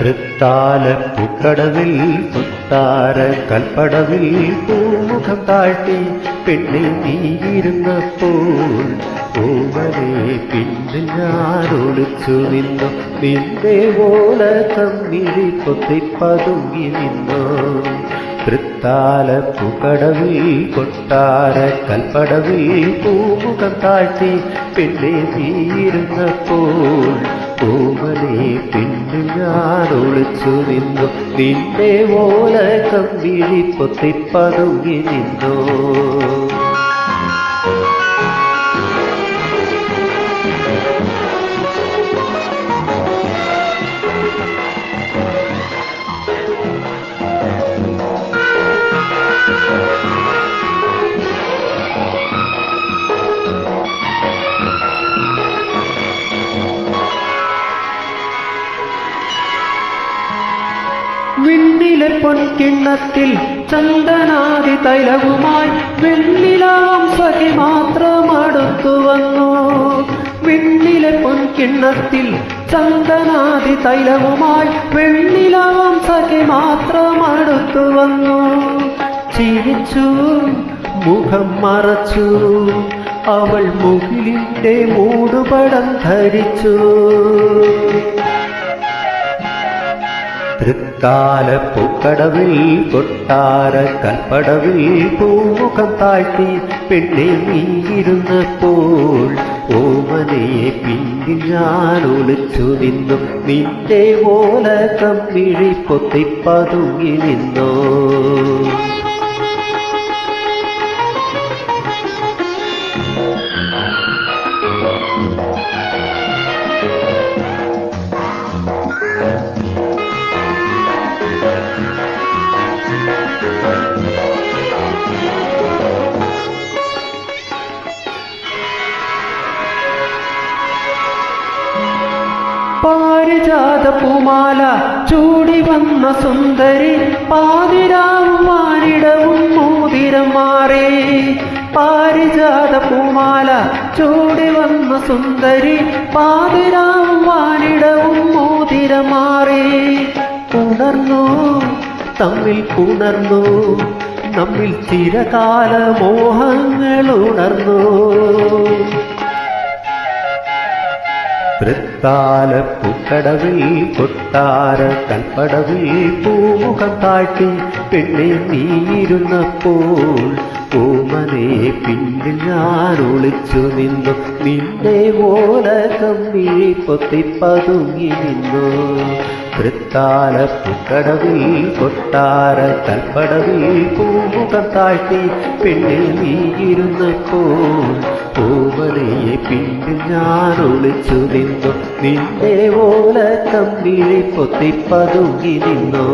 തൃത്താലപ്പുക്കടവിൽ പുത്താര കൽപ്പടവിൽ പൂമുഖം താഴ്ത്തി പെണ്ണിൽ നീയിരുന്നപ്പോൾ പൂവരെ പിന്നിൽ ഞാൻ ഒളിച്ചു നിന്നു. നിന്റെ ഓല കമ്മിഴി പൊത്തിപ്പതുങ്ങി നിന്നു. തൃത്താലപ്പുകടവിൽ കൊട്ടാര കൽപ്പടവിൽ പൂമുഖം താഴ്ത്തി പെണ്ണെ നീയിരുന്നപ്പോൾ ഞാൻ ഒളിച്ചു നിന്നു. നിന്റെ ഓല കമ്പിഴി പൊത്തിപ്പതുങ്ങി നിന്നു. വിണ്ണിലെ പൊൻകിണ്ണത്തിൽ ചന്ദനാദി തൈലവുമായി വെണ്ണിലാം സഖി മാത്രം അടുത്തു വന്നു. വിണ്ണിലെ പൊൻകിണ്ണത്തിൽ ചന്ദനാദി തൈലവുമായി വെണ്ണിലാം സഖി മാത്രം അടുത്തു വന്നു. ചിരിച്ചു മുഖം മറച്ചു അവൾ മുകിലിന്റെ മൂടുപടം ധരിച്ചു. തൃക്കാലപ്പൂക്കടവിൽ കൊട്ടാര കൽപ്പടവിൽ പൂമുഖം താഴ്ത്തി പെണ്ണെ നീയിരുന്നപ്പോൾ ഓമനയെ പിന്നിൽ ഞാൻ ഒളിച്ചു നിന്നു. നിന്റെ ഓല കമ്മിഴി പൊത്തിപ്പതുങ്ങി നിന്നോ? പാരിജാത പൂമാല ചൂടി വന്ന സുന്ദരി പാതിരാവും മോതിരം മാറി പാരിജാത പൂമാല ചൂടി വന്ന സുന്ദരി പാതിരാവും മോതിരം മാറി ഉണർന്നു? തമ്മിൽ ഉണർന്നു? നമ്മിൽ ചിരകാല മോഹങ്ങൾ ഉണർന്നു? തൃത്താലപ്പൂക്കടവിൽ കൊട്ടാര കൽപ്പടവിൽ പൂമുഖം താഴ്ത്തി പെണ്ണെ നീയിരുന്നപ്പോൾ ഓമനെ പിന്നിൽ ഞാൻ ഒളിച്ചു നിന്നു. നിന്റെ ഓല കമ്മിഴി പൊത്തിപ്പതുങ്ങി നിന്നു. തൃത്താലപ്പൂക്കടവിൽ കൊട്ടാര കൽപ്പടവിൽ പൂമുഖം താഴ്ത്തി പെണ്ണെ നീയിരുന്നപ്പോൾ ഓമനയെ പിന്നിൽ ഞാൻ ഒളിച്ചു നിന്നു നിന്റെ ഓല കമ്പിളി പൊത്തിപ്പതുങ്ങി നിന്നു.